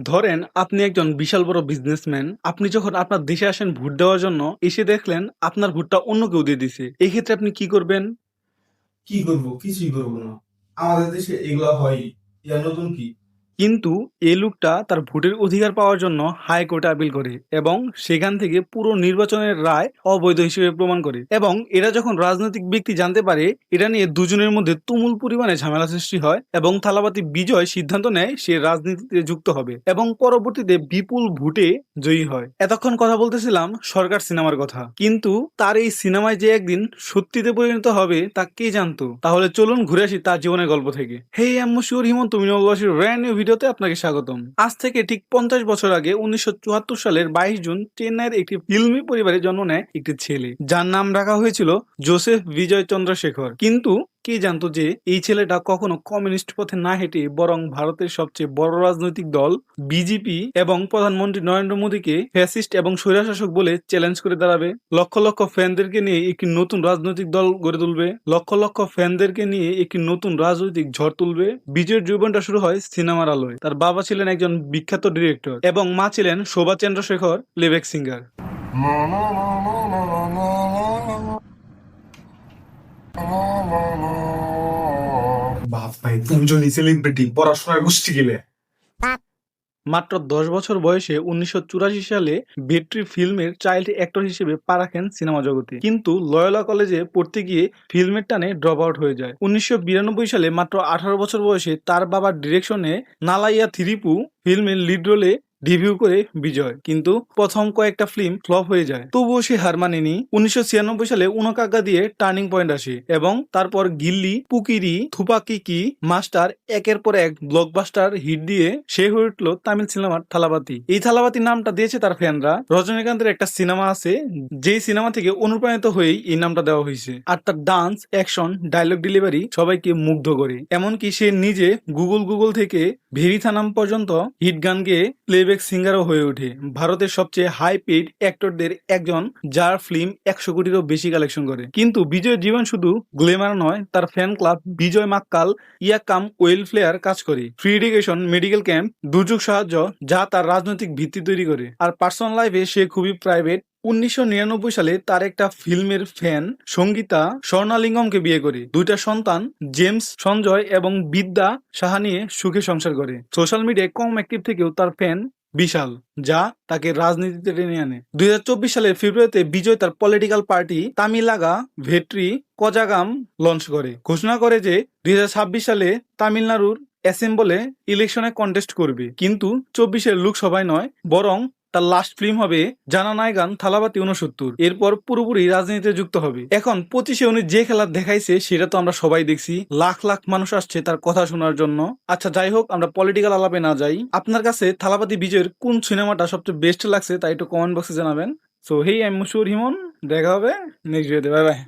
ধরেন, আপনি একজন বিশাল বড় বিজনেসম্যান আপনি যখন আপনার দেশে আসেন ভোট দেওয়ার জন্য, এসে দেখলেন আপনার ভোটটা অন্য কেউ দিয়ে দিছে। এই ক্ষেত্রে আপনি কি করবেন? কি করব? কিছুই করব না। আমাদের দেশে এগুলা হয়। ইয়া নতুন কি? কিন্তু এই লোকটা তার ভোটের অধিকার পাওয়ার জন্য হাইকোর্টে আপিল করে এবং সেখান থেকে পুরো নির্বাচনের রায় অবৈধ হিসেবে প্রমাণ করে এবং এরা যখন রাজনৈতিক ব্যক্তি জানতে পারে এটা নিয়ে দুজনের মধ্যে তুমুল পরিমাণে ঝামেলা সৃষ্টি হয় এবং থালাবাতি বিজয় সিদ্ধান্ত নেয় সে রাজনীতিতে যুক্ত হবে এবং পরবর্তীতে বিপুল ভোটে জয়ী হয়। এতক্ষণ কথা বলতেছিলাম সরকার সিনেমার কথা। কিন্তু তার এই সিনেমায় যে একদিন সত্যিতে পরিণত হবে তা কে জানতো? তাহলে চলুন ঘুরে আসি তার জীবনের গল্প থেকে। হে এম শিওর হিমন্ত মিনবাসীর ব্র্যান্ড নিউ ভিডিওতে আপনাকে স্বাগতম। আজ থেকে ঠিক পঞ্চাশ বছর আগে উনিশশো চুয়াত্তর সালের বাইশ জুন চেন্নাইয়ের একটি ফিল্মি পরিবারে জন্ম নেয় একটি ছেলে। যার নাম রাখা হয়েছিল জোসেফ বিজয় চন্দ্রশেখর কিন্তু কে জানতো যে এই ছেলেটা কখনো কমিউনিস্ট পথে না হেঁটে বরং ভারতের সবচেয়ে বড় রাজনৈতিক দল বিজেপি এবং প্রধানমন্ত্রী নরেন্দ্র মোদীকে ফ্যাসিস্ট এবং স্বৈরাশাসক বলে চ্যালেঞ্জ করে দাঁড়াবে লক্ষ লক্ষ ফ্যানদেরকে নিয়ে একটি নতুন রাজনৈতিক দল গড়ে তুলবে লক্ষ লক্ষ ফ্যানদেরকে নিয়ে একটি নতুন রাজনৈতিক ঝড় তুলবে বিজয়ের জীবনটা শুরু হয় সিনেমার আলোয় তার বাবা ছিলেন একজন বিখ্যাত ডিরেক্টর এবং মা ছিলেন শোভা চন্দ্রশেখর প্লেব্যাক সিঙ্গার মাত্র দশ বছর বয়সে উনিশশো চুরাশি সালে ভেট্রি ফিল্মের চাইল্ড অ্যাক্টর হিসেবে পা রাখেন সিনেমা জগতে। কিন্তু লয়লা কলেজে পড়তে গিয়ে ফিল্মের টানে ড্রপ আউট হয়ে যায়। উনিশশো বিরানব্বই সালে মাত্র আঠারো বছর বয়সে তার বাবার ডিরেকশনে নালাইয়া থিরিপু ফিল্মের লিড রোলে ডেবিউ করে বিজয়। কিন্তু প্রথম কয়েকটা ফিল্ম ফ্লপ হয়ে যায়। তবুও সে হার মানেনি। উনিশশো সালে উনকাগা দিয়ে টার্নিং পয়েন্ট আসে এবং তারপর গিল্লি, পুকিরি থুপাকিকি মাস্টার একের পর এক ব্লকবাস্টার হিট দিয়ে সে হয়ে উঠল তামিল সিনেমার থালাবাতি। এই থালাবাতি নামটা দিয়েছে তার ফ্যানরা রজনীকান্তের একটা সিনেমা আছে, যেই সিনেমা থেকে অনুপ্রাণিত হয়েই এই নামটা দেওয়া হয়েছে। আর তার ডান্স অ্যাকশন ডায়লগ ডেলিভারি সবাইকে মুগ্ধ করে। এমনকি সে নিজে গুগল গুগল থেকে ভেরিথা নাম পর্যন্ত হিট গান গেয়ে প্লেব্যাক সিঙ্গারও হয়ে ওঠে। ভারতের সবচেয়ে হাই পেড অ্যাক্টরদের একজন যার ফিল্ম একশো কোটিরও বেশি কালেকশন করে। কিন্তু বিজয়ের জীবন শুধু গ্লেমার নয়, তার fan club Vijay Makkal Iyakkam welfare কাজ করে। ফ্রি এডুকেশন মেডিকেল ক্যাম্প দুর্যোগ সাহায্য যা তার রাজনৈতিক ভিত্তি তৈরি করে। আর পার্সোনাল লাইফে সে খুবই প্রাইভেট উনিশশো নিরানব্বই সালে তার একটা ফিল্মের ফ্যান সঙ্গীতা স্বর্ণালিঙ্গমকে বিয়ে করে। দুইটা সন্তান, জেমস সঞ্জয় এবং বিদ্যা সাহা নিয়ে সুখে সংসার করে। সোশ্যাল মিডিয়ায় কম অ্যাক্টিভ থেকেও তার ফ্যান বিশাল, যা তাকে রাজনীতিতে টেনে আনে। দু হাজার চব্বিশ সালের ফেব্রুয়ারিতে বিজয় তার political party Tamilaga Vettri Kazhagam launch করে। ঘোষণা করে যে দুই হাজার ছাব্বিশ সালে তামিলনাড়ুর অ্যাসেম্বলে ইলেকশনে কন্টেস্ট করবে। কিন্তু চব্বিশের লোকসভায় নয়, বরং তার লাস্ট ফিল্ম হবে জানা নায়গান থালাবাতি উনসত্তর এরপর পুরোপুরি রাজনীতিতে যুক্ত হবে। এখন পঁচিশে উনি যে খেলা দেখাইছে, সেটা তো আমরা সবাই দেখছি। লাখ লাখ মানুষ আসছে তার কথা শোনার জন্য। আচ্ছা যাই হোক, আমরা পলিটিক্যাল আলাপে না যাই। আপনার কাছে থালাপাতি বিজয়ের কোন সিনেমাটা সবচেয়ে বেস্ট লাগছে তাই একটু কমেন্ট বক্সে জানাবেন। সো হেই আই মুশুর হিমন দেখা হবে নেক্সট ভিডিওতে বাই বাই